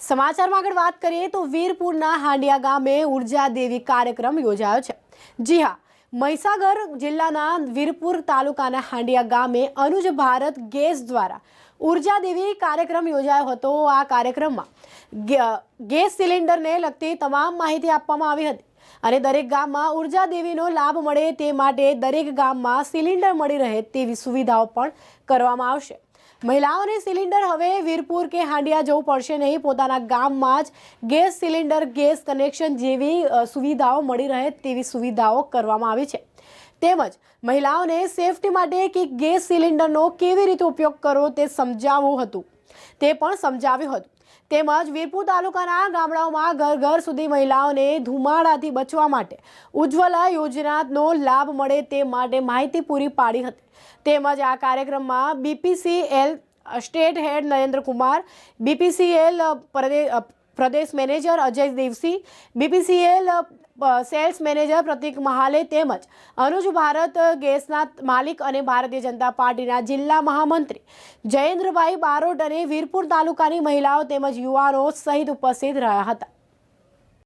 સમાચારમાં આગળ વાત કરીએ તો વીરપુરના હાંડિયા ગામે ઊર્જા દેવી કાર્યક્રમ યોજાયો છે. જી હા, મહીસાગર જિલ્લાના વીરપુર તાલુકાના હાંડિયા ગામે અનુજ ભારત ગેસ દ્વારા ઊર્જા દેવી કાર્યક્રમ યોજાયો હતો. આ કાર્યક્રમમાં ગેસ સિલિન્ડરને લગતી તમામ માહિતી આપવામાં આવી હતી. અને દરેક ગામમાં ઊર્જા દેવીનો લાભ મળે તે માટે દરેક ગામમાં સિલિન્ડર મળી રહે તેવી સુવિધાઓ પણ કરવામાં આવશે. મહિલાઓને સિલિન્ડર હવે વીરપુર કે હાંડિયા જવું પડશે નહીં. પોતાના ગામમાં જ ગેસ સિલિન્ડર, ગેસ કનેક્શન જેવી સુવિધાઓ મળી રહે તેવી સુવિધાઓ કરવામાં આવી છે. તેમજ મહિલાઓને સેફટી માટે કે ગેસ સિલિન્ડરનો કેવી રીતે ઉપયોગ કરવો તે સમજાવવું હતું. તે પણ સમજાવ્યું હતું. તેમજ વીરપુર તાલુકાના ગામડાઓમાં ઘર ઘર સુધી મહિલાઓને ધુમાડાથી બચવા માટે ઉજ્જવલા યોજનાનો લાભ મળે તે માટે માહિતી પૂરી પાડી હતી. તેમજ આ કાર્યક્રમમાં BPCL state head Narendra Kumar BPCL પ્રદેશ manager Ajay Divasi BPCL sales manager Pratik Mahale તેમજ અનુજ ભારત ગેસના માલિક અને ભારતીય જનતા પાર્ટીના જિલ્લા મહામંત્રી જયેન્દ્રભાઈ બારોટ અને વીરપુર તાલુકાની મહિલાઓ તેમજ યુવાનો સહિત ઉપસ્થિત રહ્યા હતા.